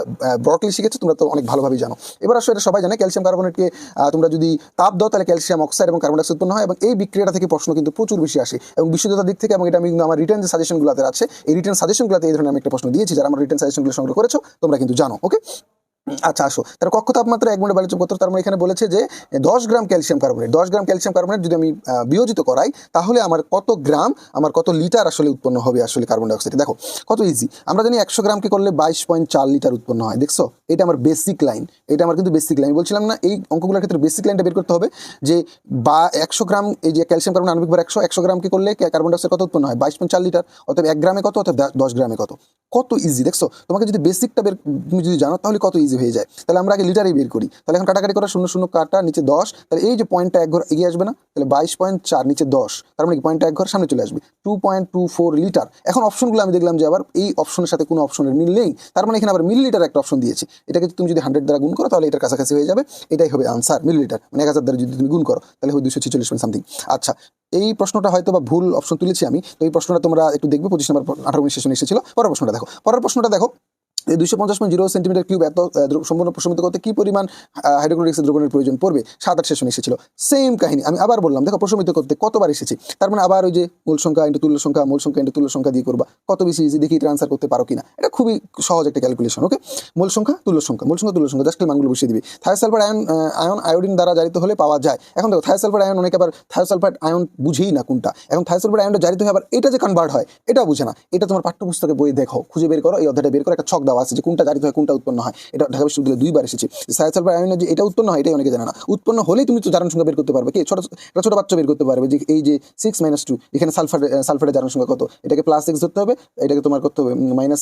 ব্রটলি শিখেছো, তোমরা তো অনেক ভালোভাবেই জানো। এবার আসলে এটা সবাই জানে ক্যালসিয়াম কার্বনেটকে তোমরা যদি তাপ দাও, তাহলে ক্যালসিয়াম অক্সাইড এবং কার্বন ডাইঅক্সাইড উৎপন্ন হয়। এবং এই বিক্রিয়াটা থেকে প্রশ্ন কিন্তু প্রচুর বেশি আসে। এবং বিশুদ্ধতার দিক থেকে, এবং এটা আমি কিন্তু আমার রিটার্ন সাজেশনগুলোতে আছে, এই রিটার্ন সাজেশনগুলোতে এই ধরনের আমি একটা প্রশ্ন দিয়েছি। যারা আমার রিটার্ন সাজেশনগুলো সংগ্রহ করেছ, তোমরা কিন্তু জানো ওকে আচ্ছা আসো। তার কক্ষ তাপমাত্রা এক মিনিট বালিচ কত তার মানে এখানে বলেছে যে দশ গ্রাম ক্যালসিয়াম কার্বনেট, দশ গ্রাম ক্যালসিয়াম কার্বনেট যদি আমি বিয়োজিত করাই, তাহলে আমার কত গ্রাম, আমার কত লিটার আসলে উৎপন্ন হবে আসলে কার্বন ডাইঅক্সাইড? দেখো, কত ইজি আমরা জানি একশো গ্রামকে করলে বাইশ পয়েন্ট চার লিটার উৎপন্ন হয়, দেখছ? এটা আমার বেসিক লাইন এটা আমার কিন্তু বেসিক লাইন বলছিলাম না, এই অঙ্কগুলোর ক্ষেত্রে বেসিক লাইনটা বের করতে হবে যে বা একশো গ্রাম, এই যে ক্যালসিয়াম কার্বন আণবিক ভর একশো একশো গ্রামকে করলে কার্বন ডাইঅক্সাইড কত উৎপন্ন হয়? বাইশ পয়েন্ট চার লিটার। অর্থাৎ এক গ্রামে কত অর্থাৎ দশ গ্রামে কত? কত ইজি দেখছ? তোমাকে যদি বেসিকটা বের, তুমি যদি জানো, তাহলে কত ইজি হয়ে যায়। তাহলে আমরা আগে লিটারেই বের করি। তাহলে এখন কাটাকাটি করা শূন্য শূন্য কাটা, নিচে দশ, তাহলে এই যে পয়েন্টটা এক ঘর এগিয়ে আসবে না, তাহলে বাইশ পয়েন্ট চার, নিচে দশ। তার মানে পয়েন্টটা এক ঘর সামনে চলে আসবে। Two point two four litre এখন অপশনগুলো আমি দেখলাম যে আবার এই অপশনের সাথে কোনো অপশনের মিল নেই। তার মানে এখানে আবার মিলিলিটার একটা অপশন দিয়েছে। এটাকে তুমি যদি হান্ড্রেড দ্বারা গুণ করো, তাহলে এটার কাছাকাছি হয়ে যাবে। এটাই হবে আনসার মিলিলিটার মানে এক হাজার দ্বারা যদি তুমি গুণ করো, তাহলে হবে দুশো ছেচল্লিশ পয়েন্ট সামথিং আচ্ছা এই প্রশ্নটা হয়তো বা ভুল অপশন তুলেছি আমি। তো এই প্রশ্নটা তোমরা একটু দেখবে। পঁচিশ নম্বর আঠারো উনিশ সেশন এসেছিল। পরের প্রশ্নটা দেখো। পরের প্রশ্নটা দেখো। এই দুশো পঞ্চাশ পয়েন্ট জিরো সেন্টিমিটার কিউব এত সম্পূর্ণ প্রশমিত করতে কি পরিমাণ হাইড্রোক্লোরিক দ্রবণের প্রয়োজন পড়বে? সাত আট সেশন এসেছিল। সেম কাহিনী, আমি আবার বললাম, দেখো প্রশমিত করতে কতবার এসেছি? তার মানে আবার ওই যে মূল সংখ্যা ইন্টু তুল্য সংখ্যা, মূল সংখ্যা ইন্টু তুল্য সংখ্যা দিয়ে করবা। কত বেশি ইজি দেখি ট্রান্সফার করতে পারো কিনা। এটা খুবই সহজ একটা ক্যালকুলেশন ওকে মূল সংখ্যা, তুল্য সংখ্যা। মূল সংখ্যা, তুল্য সংখ্যা জাস্ট মানগুলো বসিয়ে দিবি। থায়োসালফার আয়ন আয়ন আয়োডিন দ্বারা জারিত হলে পাওয়া যায়। এখন দেখো থায়োসালফার আয়ন অনেকে আবার থায়োসালফার আয়ন বুঝেই না কোনটা। এখন থায়োসালফার আয়নটা জারিত হয়ে আবার এটা যে কনভার্ট হয় এটা বুঝে না। এটা তোমার পাঠ্যপুস্তকে বই দেখো, খুঁজে বের করো, এই অধ্যায়টা বের করো, একটা ছক দেওয়া আছে যে কোনটা জারিত হয়, কোনটা উৎপন্ন হয়। এটা ঢাকা বিশ্ববিদ্যালয়ে দুইবার এসেছে। থায়োসালফার আয়নের যে এটা উৎপন্ন হয়, এটাই অনেকে জানে না। উৎপন্ন হলেই তুমি তো জারণ সংখ্যা বের করতে পারবে। কি? ছোট, একটা ছোট বাচ্চা বের করতে পারবে যে এই যে সিক্স মাইনাস টু এখানে সালফার সালফারের জারণ সংখ্যা কত? এটাকে প্লাস সিক্স ধরতে হবে, এটাকে তোমার করতে হবে মাইনাস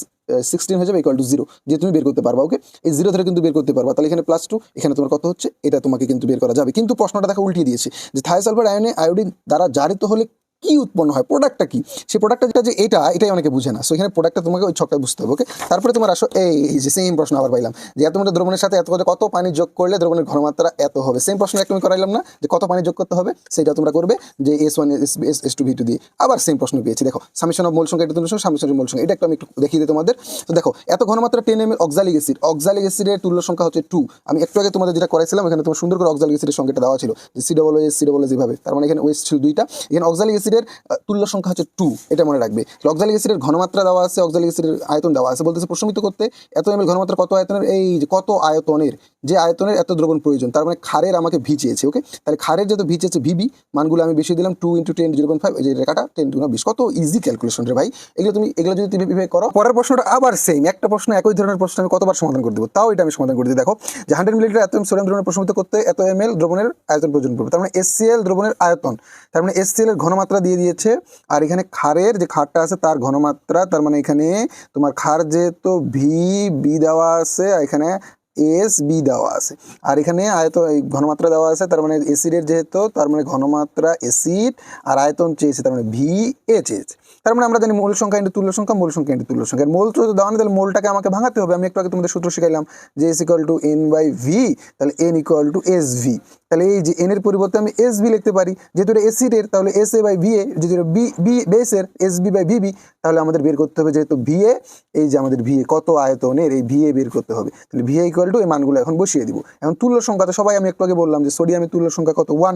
সিক্সটিন হয়ে যাবে ইকুয়াল টু জিরো যে তুমি বের করতে পারবা ওকে এই জিরো ধরে কিন্তু বের করতে পারবা। তাহলে এখানে প্লাস টু এখানে তোমার কত হচ্ছে? এটা তোমাকে কিন্তু বের করা যাবে। কিন্তু প্রশ্নটা দেখো উল্টিয়ে দিয়েছে। যে থায়োসালফার আয়নে আয়োডিন দ্বারা জারিত হলে কি উৎপন্ন হয়। প্রোডাক্টটা কি? সেই প্রোডাক্টটা যেটা যে এটা, এটাই অনেকে বুঝে না। সো এখানে প্রোডাক্টটা তোমাকে ওই ছকটা বুঝতে হবে ওকে তারপরে তোমার আসো, এই যে সেম প্রশ্ন আবার পাইলাম, যে এত মিটার দ্রবণের সাথে এত কত পানি যোগ করলে দ্রবণের ঘনমাত্রা এত হবে? সেম প্রশ্ন একটা আমি করাইলাম না, যে কত পানি যোগ করতে হবে? সেটা তোমরা করবে, যে S one S S S two V two দিয়ে। আবার সেম প্রশ্ন পেয়েছি, দেখো সামিশন অফ মূল সংখ্যা, এটা তুলনা সামিশন মূল সংখ্যা, এটা একটু আমি একটু দেখিয়ে দিই তোমাদের। তো দেখো, এত ঘনমাত্রা ten M L oxalic acid oxalic অ্যাসিডের তুল্য সংখ্যা হচ্ছে টু আমি একটু আগে তোমাদের যেটা করাইছিলাম এখানে তোমার সুন্দর করে অক্সালিক অ্যাসিডের সংখ্যাটা দেওয়া ছিল, যে C double S C double S যেভাবে। তার মানে এখানে ওয়েস্ট ছিল দুইটা। এখানে অক্সালিক অ্যাসিডের তুল্য সংখ্যা হচ্ছে টু এটা মনে রাখবে। অক্সালিক অ্যাসিডের ঘনমাত্রা দেওয়া আছে অক্সালিক অ্যাসিডের আয়তন দেওয়া আছে। বলতেছে প্রশমিত করতে এত এম ঘনমাত্রা কত আয়তনের, এই কত আয়তনের যে আয়তনের এত দ্রবণ প্রয়োজন, তার মানে খারের আমাকে ভি চেয়েছে ওকে তাহলে খারের যেহেতু ভি চেয়েছে ভিবি মানগুলো আমি বেশি দিলাম two into ten zero point five যে রেখাটা টেন টু বিশ কত ইজি ক্যালকুলেশন রে ভাই। এগুলো তুমি, এগুলো যদি তুমি বিবেক করো, পরের প্রশ্নটা আবার সেম একটা প্রশ্ন একই ধরনের প্রশ্ন আমি কতবার সমাধান করে দেবো, তাও এটা আমি সমাধান করে দিই। দেখো, যে হান্ড্রেড মিলিটার এত সোডিয়াম দ্রবণের প্রশমিত করতে এত এম এল দ্রবণের আয়তন প্রয়োজন পড়বে, তার মানে এসসিএল দ্রবণের আয়তন, তার মানে এসসিএল এর ঘনমাত্রা দিয়ে দিয়েছে, আর এখানে খারের যে খারটা আছে তার ঘনমাত্রা, তার মানে এখানে তোমার খার যেহেতু ভি বি দেওয়া আছে এখানে এস বি দেওয়া আছে। আর এখানে আয়ত ঘনমাত্রা দেওয়া আছে, তার মানে এসিডের যেহেতু, তার মানে ঘনমাত্রা এসিড আর আয়তন চেয়েছে, তার মানে ভি এ চেয়েছে তার মানে আমরা জানি মূল সংখ্যা ইন্টু তুল্য সংখ্যা, মূল সংখ্যা ইন্টু তুল্য সংখ্যা। মূল তো দেওয়া নেই, তাহলে মূলটাকে আমাকে ভাঙাতে হবে। আমি একটু আগে তোমাদের সূত্র শিখাইলাম যে S equal to N by V তাহলে N equal to S V তাহলে এই যে এনের পরিবর্তে আমি এস বি লিখতে পারি। যেহেতু এটা এসিডের তাহলে S A by V A এটা বি বি বেসের এস বি বাই ভিবি তাহলে আমাদের বের করতে হবে যেহেতু ভি এ এই যে আমাদের ভি এ কত আয়তনের এই ভি এ বের করতে হবে। তাহলে ভি এ ইকুয়াল টু এই মানগুলো এখন বসিয়ে দিব। এখন তুল্য সংখ্যা তো সবাই, আমি একটু আগে বললাম যে সোডিয়ামের তুল্য সংখ্যা কত? ওয়ান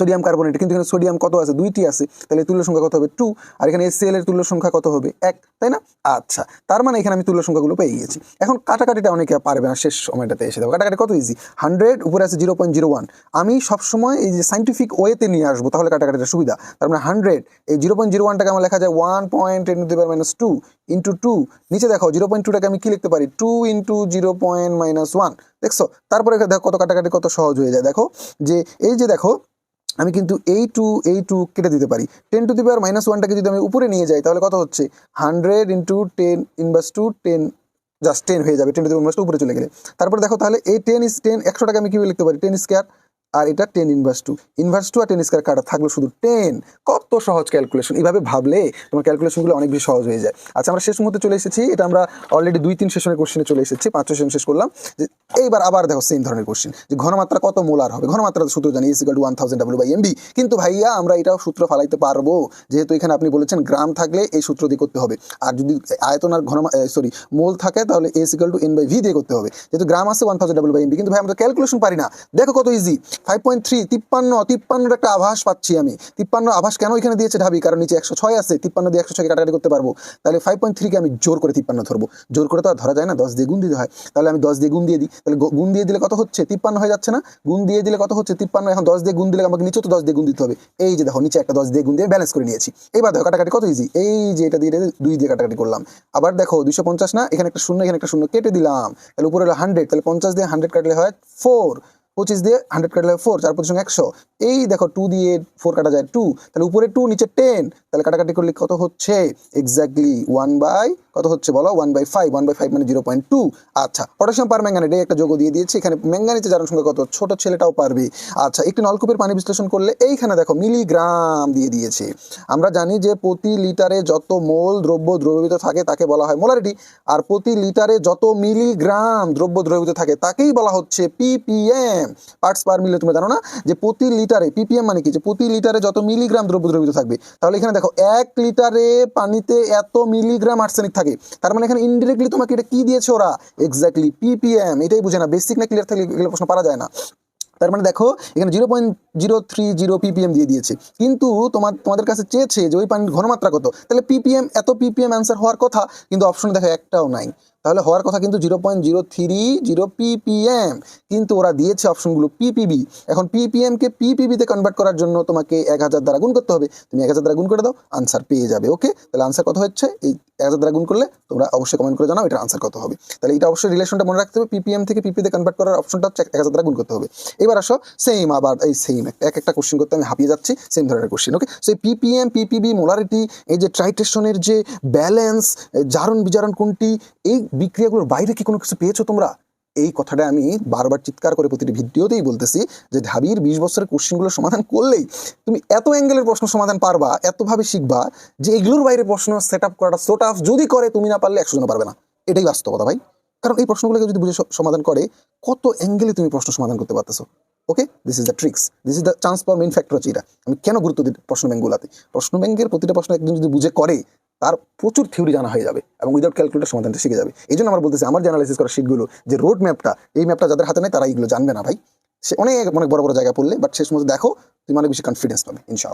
সোডিয়াম কার্বনেট, কিন্তু এখানে সোডিয়াম কত আছে? দুইটি আছে। তাহলে তুল্য সংখ্যা কত হবে? টু আর এখানে এসিএল এর তুল্য সংখ্যা কত হবে? এক তাই না? আচ্ছা। তার মানে এখানে আমি তুল্য সংখ্যাগুলো পেয়ে গেছি। এখন কাটাকাটিটা অনেকে পারবে না। শেষ সময়টাতে এসে দেবো কাটাকাটি কত ইজি হান্ড্রেড উপরে আছে জিরো পয়েন্ট জিরো ওয়ান আমি সবসময় এই যে সাইন্টিফিক ওয়েতে নিয়ে আসব, তাহলে কাটাকাটিটা সুবিধা। তার মানে হান্ড্রেড এই জিরো পয়েন্ট জিরো ওয়ানটাকে আমার লেখা যায় one point ten to minus two into two নিচে দেখো জিরো পয়েন্ট টুটাকে আমি কি লিখতে পারি? Two into zero point minus one দেখছ? তারপরে দেখো কত কাটাকাটি কত সহজ হয়ে যায়। দেখো, যে এই যে দেখো আমি কিন্তু এই টু এই টু কেটে দিতে পারি। Ten to the power minus ওয়ানটাকে যদি আমি উপরে নিয়ে যাই, তাহলে কত হচ্ছে? Hundred into ten inverse two ten just ten হয়ে যাবে। টেন টু দি পাওয়ার উপরে চলে গেলে। তারপরে দেখো তাহলে এই টেন ইস টেন একশোটাকে আমি কীভাবে লিখতে পারি? টেন স্কোয়ার আর এটা ten inverse two inverse two আর টেন স্কোয়ার কাটা থাকল শুধু টেন কত সহজ ক্যালকুলেশন এইভাবে ভাবলে তোমার ক্যালকুলেশনগুলো অনেক বেশি সহজ হয়ে যায়। আচ্ছা আমরা শেষ মুহূর্তে চলে এসেছি। এটা আমরা অলরেডি দুই, তিন সেশনের কোশ্চেনে চলে এসেছি। পাঁচ সেশন শেষ করলাম। যে এইবার আবার দেখো সেম ধরনের কোশ্চেন যে ঘনমাত্রা কত মোলার হবে? ঘনমাত্রা সূত্র জানি S equal to one thousand W by MB কিন্তু ভাইয়া, আমরা এটাও সূত্র ফালাইতে পারব। যেহেতু এখানে আপনি বলেছেন গ্রাম থাকলে এই সূত্র দিয়ে করতে হবে। আর যদি আয়তন আর ঘন সরি মোল থাকে তাহলে S equal to N by V দিয়ে করতে হবে। যেহেতু গ্রাম আছে one thousand W by MB কিন্তু ভাই, আমরা ক্যালকুলেশন পারি না। দেখো কত ইজি ফাইভ পয়েন্ট থ্রি তিপ্পান্ন, তিপ্পান্নর একটা আভাস পাচ্ছি আমি। তিপ্পান্ন আভাস কেন এখানে দিয়েছে ঢাবি? কারণ নিচে একশো ছয় আছে, তিপ্পান্ন দিয়ে একশো ছয় কাটাকাটি করতে পারব। তাহলে ফাইভ পয়েন্ট থ্রিকে আমি জোর করে তিপ্পান্ন ধরবো। জোর করে তো আর ধরা যায় না, দশ দিয়ে গুণ দিতে হয়। তাহলে আমি দশ দিয়ে গুণ দিয়ে দিই। তাহলে গুণ দিয়ে দিলে কত হচ্ছে? তিপ্পান্ন হয়ে যাচ্ছে না? গুণ দিয়ে দিলে কত হচ্ছে? তিপ্পান্ন। এখন দশ দিয়ে গুণ দিলে আমাকে নিচে তো দশ দিয়ে গুণ দিতে হবে। এই যে দেখো, নিচে একটা দশ দিয়ে গুণ দিয়ে ব্যালেন্স করে নিয়েছি। এবার দেখো, কাটাকাটি কত ইজি এই যে এটা দিয়ে দুই দিয়ে কাটাকাটি করলাম। আবার দেখো, দুইশো পঞ্চাশ না? এখানে একটা শূন্য, এখানে একটা শূন্য কেটে দিলাম। তাহলে উপরে হলো হান্ড্রেড তাহলে পঞ্চাশ দিয়ে হান্ড্রেড কাটলে হয় ফোর পঁচিশ দিয়ে হান্ড্রেড কাটলে ফোর চার পঁচিশ একশো। এই দেখো টু দিয়ে ফোর কাটা যায় টু তাহলে উপরে টু নিচে টেন তাহলে কাটাকাটি করলে কত হচ্ছে? এক্স্যাক্টলি ওয়ান বাই কত হচ্ছে বলো? One by five one by five মানে জিরো পয়েন্ট টু আচ্ছা পটাশিয়াম পার ম্যাঙ্গানেট এই একটা যোগ দিয়ে দিয়েছি। এখানে ম্যাঙ্গানিতে জারণ সংখ্যা কত? ছোট ছেলেটাও পারবে। আচ্ছা একটি নলকূপের পানি বিশ্লেষণ করলে এইখানে দেখো মিলিগ্রাম দিয়ে দিয়েছে। আমরা জানি যে প্রতি লিটারে যত মোল দ্রব্য দ্রবীভূত থাকে তাকে বলা হয় মোলারিটি আর প্রতি লিটারে যত মিলিগ্রাম দ্রব্য দ্রবীভূত থাকে তাকেই বলা হচ্ছে পিপিএম পার্টস পার মিলে তুমি জানো না? যে প্রতি লিটারে পিপিএম মানে কি? যে প্রতি লিটারে যত মিলিগ্রাম দ্রব্য দ্রবীভূত থাকবে। তাহলে এখানে দেখো, এক লিটারে পানিতে এত মিলিগ্রাম আর্সেনিক থাকবে থাকে তার মানে এখানে ইনডিরেক্টলি তোমাকে এটা কি দিয়েছে ওরা? এক্স্যাক্টলি পিপিএম এটাই বুঝে না। বেসিক না ক্লিয়ার থাকলে এগুলো প্রশ্ন পারা যায় না। তার মানে দেখো, এখানে zero point zero three zero PPM দিয়ে দিয়েছে। কিন্তু তোমার, তোমাদের কাছে চেয়েছে যে ওই পানির ঘনমাত্রা কত? তাহলে পিপিএম এত পিপিএম অ্যান্সার হওয়ার কথা, কিন্তু অপশন দেখো একটাও নাই। তাহলে হওয়ার কথা কিন্তু zero point zero three zero PPM কিন্তু ওরা দিয়েছে অপশনগুলো পিপিবি এখন পিপিএমকে পিপিবিতে কনভার্ট করার জন্য তোমাকে এক হাজার দ্বারা গুণ করতে হবে। তুমি এক হাজার দ্বারা গুণ করে দাও আনসার পেয়ে যাবে ওকে তাহলে আনসার কত হচ্ছে? এই এক হাজার দ্বারা গুণ করলে তোমরা অবশ্যই কমেন্ট করে জানাও, এটার আনসার কত হবে। তাহলে এটা অবশ্যই রিলেশনটা মনে রাখতে হবে পিপিএম থেকে পিপিতে কনভার্ট করার অপশনটা হচ্ছে এক হাজার দ্বারা গুণ করতে হবে। এবার আসো সেম আবার, এই সেম এক একটা কোশ্চেন করতে আমি হাঁপিয়ে যাচ্ছি সেম ধরনের কোশ্চেন ওকে সো এই পিপিএম পিপিবি মোলারিটি এই যে ট্রাইটেশনের যে ব্যালেন্স জারণ বিজারণ কোনটি, এই বিক্রিয়াগুলোর বাইরে কি কোনো কিছু পেয়েছ তোমরা? এই কথাটা আমি বারবার চিৎকার করে প্রতিটি ভিডিওতেই বলতেছি যে ঢাবির বিশ বছরের কোশ্চেনগুলো সমাধান করলেই তুমি এত অ্যাঙ্গেলের প্রশ্ন সমাধান পারবা, এতভাবে শিখবা যে এগুলোর বাইরে প্রশ্ন সেট আপ করাটা সোট আপ যদি করে তুমি না পারলে একশো জন পারবে না। এটাই বাস্তবতা ভাই। কারণ এই প্রশ্নগুলোকে যদি বুঝে সমাধান করে, কত অ্যাঙ্গেলে তুমি প্রশ্ন সমাধান করতে পারতেছো? Okay this is the tricks this is the chance for main factor হচ্ছে এটা। আমি কেন গুরুত্ব দিই প্রশ্ন ব্যাঙ্কগুলোতে প্রশ্ন ব্যাঙ্কের প্রতিটা প্রশ্ন একজন যদি বুঝে করে তার প্রচুর থিওরি জানা হয়ে যাবে এবং উইদাউট ক্যালকুলেটার সমাধানটা শিখে যাবে। এই জন্য আমার বলতেছি, আমার যে করা শিটগুলো যে রোড ম্যাপটা এই ম্যাপটা যাদের হাতে নেই, তারা এইগুলো জানবে না ভাই। সে অনেক অনেক বড় বড় জায়গা পড়লে বাট শেষ মধ্যে দেখো, তুমি অনেক বেশি কনফিডেন্স পাবে, ইনশাআল্লাহ।